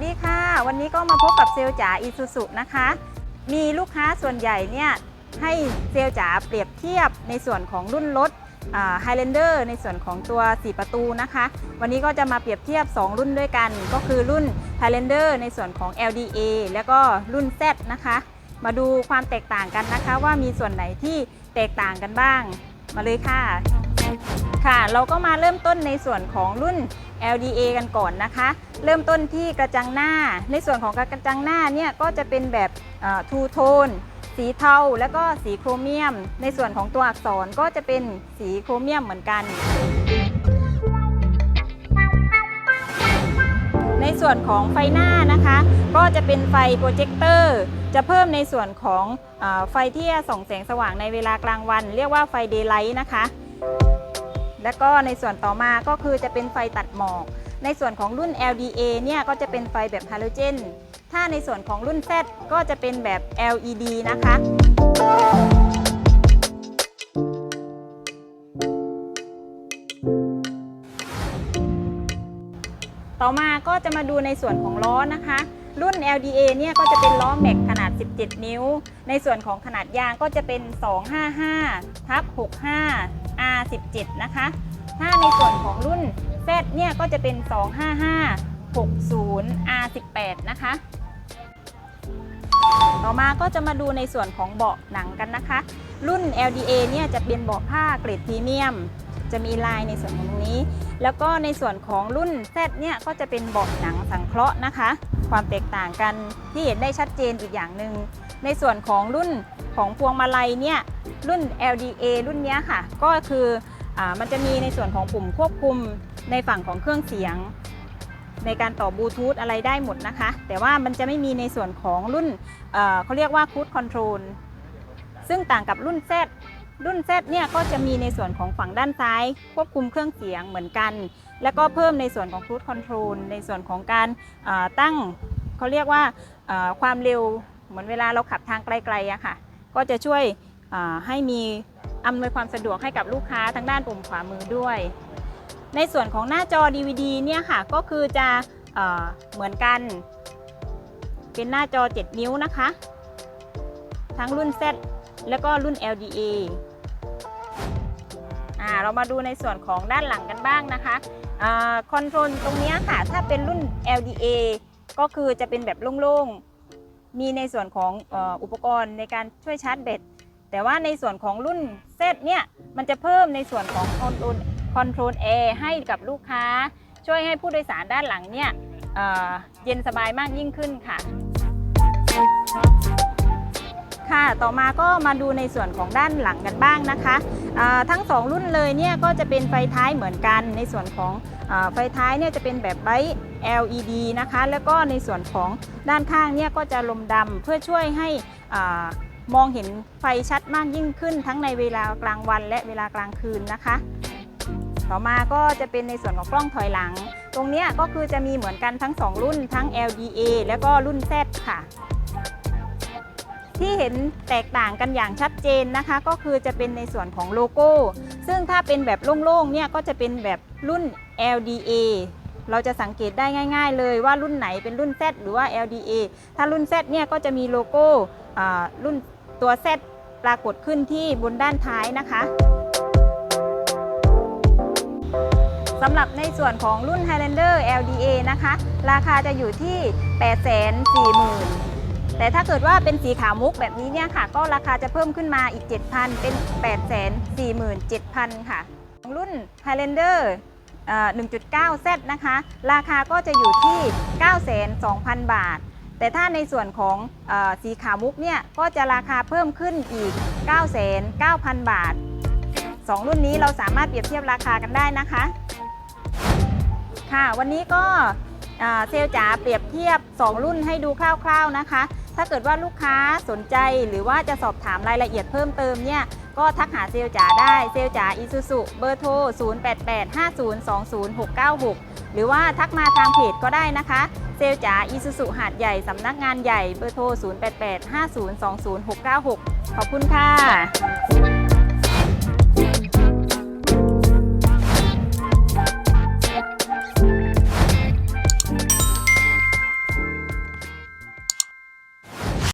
วันนี้ก็มาพบกับเซลล์จ๋าอีซูซุนะคะ มีลูกค้าส่วนใหญ่เนี่ยให้เซลล์จ๋าเปรียบเทียบในส่วนของรุ่นรถไฮแลนเดอร์ในส่วนของตัว 4 ประตูนะคะ วันนี้ก็จะมาเปรียบเทียบ 2 รุ่นด้วยกัน ก็คือรุ่น Highlander ในส่วนของ LDA แล้วก็รุ่น Z นะคะ มาดูความแตกต่างกันนะคะว่ามีส่วนไหนที่แตกต่างกันบ้าง มาเลยค่ะ ค่ะ เราก็มาเริ่มต้นในส่วนของรุ่น LDA กันก่อนนะคะ เริ่มต้นที่กระจังหน้า ในส่วนของกระจังหน้าเนี่ยก็จะเป็นแบบทูโทนสีเทาแล้วก็สีโครเมียม ในส่วนของตัวอักษรก็จะเป็นสีโครเมียมเหมือนกัน ในส่วนของไฟหน้านะคะ ก็จะเป็นไฟโปรเจคเตอร์จะเพิ่มในส่วนของอไฟที่ส่องแสงสว่างในเวลากลางวัน เรียกว่าไฟเดย์ไลท์นะคะ แล้วก็ในส่วนต่อมาก็คือจะเป็นไฟตัดหมอก ในส่วนของรุ่น LDA เนี่ยก็จะเป็นไฟแบบฮาโลเจน ถ้าในส่วนของรุ่น Z ก็จะเป็นแบบ LED นะคะต่อมาก็จะมาดูในส่วนของล้อนะคะ รุ่น LDA เนี่ยก็จะเป็นล้อแม็กขนาด 17 นิ้ว ในส่วนของขนาดยางก็จะเป็น 255ทับ65 R17 นะคะ ถ้าในส่วนของรุ่น Z เนี่ยก็จะเป็น 255 60 R18 นะคะ ต่อมาก็จะมาดูในส่วนของเบาะหนังกันนะคะ รุ่น LDA เนี่ยจะเป็นเบาะผ้าเกรดพรีเมียม จะมีลายในส่วนของตรงนี้ แล้วก็ในส่วนของรุ่น Z เนี่ยก็จะเป็นเบาะหนังสังเคราะห์นะคะ ความแตกต่างกันที่เห็นได้ชัดเจนอีกอย่างหนึ่ง ในส่วนของรุ่นของพวงมาลัยเนี่ยรุ่น LDA รุ่นนี้ค่ะ ก็คืออมันจะมีในส่วนของปุ่มควบคุมในฝั่งของเครื่องเสียง ในการต่อบลูทูธอะไรได้หมดนะคะ แต่ว่ามันจะไม่มีในส่วนของรุ่นเเขาเรียกว่าคูดคอนโทรลซึ่งต่างกับรุ่น Z รุ่น Z เนี่ยก็จะมีในส่วนของฝั่งด้านซ้าย ควบคุมเครื่องเสียงเหมือนกัน แล้วก็เพิ่มในส่วนของ cruise control ในส่วนของการาตั้งเขาเรียกว่าอ่าความเร็ว เหมือนเวลาเราขับทางไกลๆอะค่ะ ก็จะช่วยให้มีอำนวยความสะดวกให้กับลูกค้าทางด้านปุ่มขวามือด้วย ในส่วนของหน้าจอ DVD เนี่ยค่ะก็คือจะเอเหมือนกัน เป็นหน้าจอ 7 นิ้วนะคะ ทั้งรุ่น Z แล้วก็รุ่น LDA อ่าเรามาดูในส่วนของด้านหลังกันบ้างนะคะคอนโทรลตรงนี้ค่ะ ถ้าเป็นรุ่น LDA ก็คือจะเป็นแบบโล่งๆ มีในส่วนของอ,อุปกรณ์ในการช่วยชาร์จแบตแต่ว่าในส่วนของรุ่นเซตเนี่ยมันจะเพิ่มในส่วนของคอนโทรลคอนโทรลแอร์ให้กับลูกค้า ช่วยให้ผู้โดยสารด้านหลังเนี่ยเเย็นสบายมากยิ่งขึ้นค่ะ ค่ะ ต่อมาก็มาดูในส่วนของด้านหลังกันบ้างนะคะ ทั้ง 2 รุ่นเลยเนี่ยก็จะเป็นไฟท้ายเหมือนกัน ในส่วนของอไฟท้ายเนี่ยจะเป็นแบบไบ LED นะคะ แล้วก็ในส่วนของด้านข้างเนี่ยก็จะลมดำเพื่อช่วยให้อมองเห็นไฟชัดมากยิ่งขึ้น ทั้งในเวลากลางวันและเวลากลางคืนนะคะ ต่อมาก็จะเป็นในส่วนของกล้องถอยหลัง ตรงเนี้ยก็คือจะมีเหมือนกันทั้ง 2 รุ่นทั้ง LDA แล้วก็รุ่น Z ค่ะ ที่เห็นแตกต่างกันอย่างชัดเจนนะคะ ก็คือจะเป็นในส่วนของโลโก้ ซึ่งถ้าเป็นแบบโล่งๆเนี่ยก็จะเป็นแบบรุ่น LDA เราจะสังเกตได้ง่าย ๆ เลยว่ารุ่นไหนเป็นรุ่น Z หรือว่า LDA ถ้ารุ่น Z เนี่ยก็จะมีโลโก้อ่ารุ่นตัว Z ปรากฏขึ้นที่บนด้านท้ายนะคะสำหรับในส่วนของรุ่น Highlander LDA นะคะ ราคาจะอยู่ที่ 840,000 แต่ถ้าเกิดว่าเป็นสีขาวมุกแบบนี้เนี่ยค่ะ ก็ราคาจะเพิ่มขึ้นมาอีก 7,000 เป็น 847,000 ค่ะรุ่น Highlander อ่อ 1.9Z นะคะ ราคาก็จะอยู่ที่ 92,000 บาท แต่ถ้าในส่วนของอสีขาวมุกเนี่ยก็จะราคาเพิ่มขึ้นอีก 99,000 บาท 2 รุ่นนี้เราสามารถเปรียบเทียบราคากันได้นะคะ ค่ะ วันนี้ก็เซลลจ๋าเปรียบเทียบ 2 รุ่นให้ดูคร่าว ๆนะคะ ถ้าเกิดว่าลูกค้าสนใจหรือว่าจะสอบถามรายละเอียดเพิ่มเติมเนี่ยก็ทักหาเซลจ๋าได้เซลจ๋าอิซูซุเบอร์โทร 0885020696 หรือว่าทักมาทางเพจก็ได้นะคะ เซลจ๋าอิซูซุหาดใหญ่สำนักงานใหญ่เบอร์โทร 0885020696 ขอบคุณค่ะ